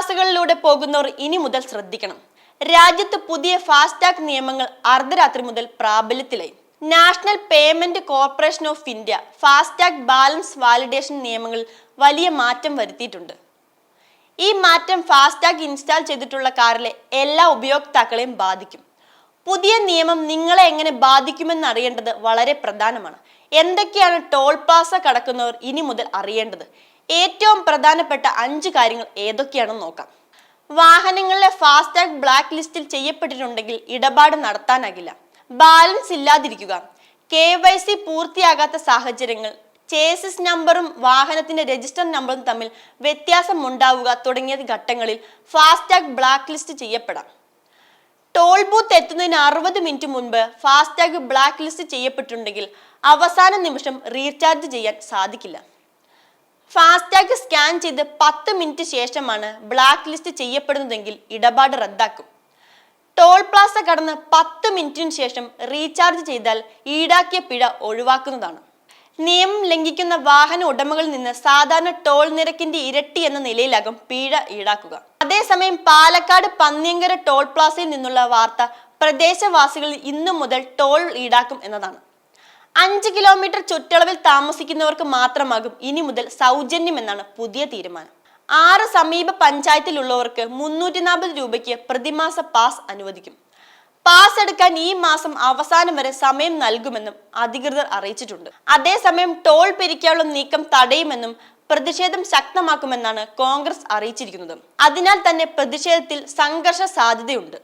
പാസുകളിലൂടെ പോകുന്നവർ ഇനി മുതൽ ശ്രദ്ധിക്കണം. രാജ്യത്ത് പുതിയ ഫാസ്ടാഗ് നിയമങ്ങൾ അർദ്ധരാത്രി മുതൽ പ്രാബല്യത്തിലായി. National Payment Corporation of India FASTag balance validation നിയമങ്ങളിൽ വലിയ മാറ്റം വരുത്തിയിട്ടുണ്ട്. ഈ മാറ്റം ഫാസ്ടാഗ് ഇൻസ്റ്റാൾ ചെയ്തിട്ടുള്ള കാറിലെ എല്ലാ ഉപയോക്താക്കളെയും ബാധിക്കും. പുതിയ നിയമം നിങ്ങളെ എങ്ങനെ ബാധിക്കുമെന്ന് അറിയേണ്ടത് വളരെ പ്രധാനമാണ്. എന്തൊക്കെയാണ് ടോൾ പ്ലാസ കടക്കുന്നവർ ഇനി മുതൽ അറിയേണ്ടത്? ഏറ്റവും പ്രധാനപ്പെട്ട അഞ്ച് കാര്യങ്ങൾ ഏതൊക്കെയാണെന്ന് നോക്കാം. വാഹനങ്ങളിലെ ഫാസ്ടാഗ് ബ്ലാക്ക് ലിസ്റ്റിൽ ചെയ്യപ്പെട്ടിട്ടുണ്ടെങ്കിൽ ഇടപാട് നടത്താനാകില്ല. ബാലൻസ് ഇല്ലാതിരിക്കുക. കെ വൈ സി പൂർത്തിയാകാത്ത സാഹചര്യങ്ങൾ ചേസിസ് നമ്പറും വാഹനത്തിന്റെ രജിസ്റ്റർ നമ്പറും തമ്മിൽ വ്യത്യാസം ഉണ്ടാവുക തുടങ്ങിയ ഘട്ടങ്ങളിൽ ഫാസ്ടാഗ് ബ്ലാക്ക് ലിസ്റ്റ് ചെയ്യപ്പെടാം. ടോൾ ബൂത്ത് എത്തുന്നതിന് അറുപത് മിനിറ്റ് മുൻപ് ഫാസ്ടാഗ് ബ്ലാക്ക് ലിസ്റ്റ് ചെയ്യപ്പെട്ടിട്ടുണ്ടെങ്കിൽ അവസാന നിമിഷം റീചാർജ് ചെയ്യാൻ സാധിക്കില്ല. ഫാസ്ടാഗ് സ്കാൻ ചെയ്ത് പത്ത് മിനിറ്റ് ശേഷമാണ് ബ്ലാക്ക് ലിസ്റ്റ് ചെയ്യപ്പെടുന്നതെങ്കിൽ ഇടപാട് റദ്ദാക്കും. ടോൾ പ്ലാസ കടന്ന് പത്ത് മിനിറ്റിന് ശേഷം റീചാർജ് ചെയ്താൽ ഈടാക്കിയ പിഴ ഒഴിവാക്കുന്നതാണ്. നിയമം ലംഘിക്കുന്ന വാഹന ഉടമകളിൽ നിന്ന് സാധാരണ ടോൾ നിരക്കിന്റെ ഇരട്ടി എന്ന നിലയിലാകും പിഴ ഈടാക്കുക. അതേസമയം പാലക്കാട് പന്നിയങ്കര ടോൾ പ്ലാസയിൽ നിന്നുള്ള വാർത്ത പ്രദേശവാസികളിൽ ഇന്നു മുതൽ ടോൾ ഈടാക്കും എന്നതാണ്. അഞ്ച് കിലോമീറ്റർ ചുറ്റളവിൽ താമസിക്കുന്നവർക്ക് മാത്രമാകും ഇനി മുതൽ സൗജന്യം എന്നാണ് പുതിയ തീരുമാനം. ആറ് സമീപ പഞ്ചായത്തിലുള്ളവർക്ക് മുന്നൂറ്റി നാൽപ്പത് രൂപയ്ക്ക് പ്രതിമാസ പാസ് അനുവദിക്കും. പാസ് എടുക്കാൻ ഈ മാസം അവസാനം വരെ സമയം നൽകുമെന്നും അധികൃതർ അറിയിച്ചിട്ടുണ്ട്. അതേസമയം ടോൾ പിരിക്കാനുള്ള നീക്കം തടയുമെന്നും പ്രതിഷേധം ശക്തമാക്കുമെന്നാണ് കോൺഗ്രസ് അറിയിച്ചിരിക്കുന്നത്. അതിനാൽ തന്നെ പ്രതിഷേധത്തിൽ സംഘർഷ സാധ്യതയുണ്ട്.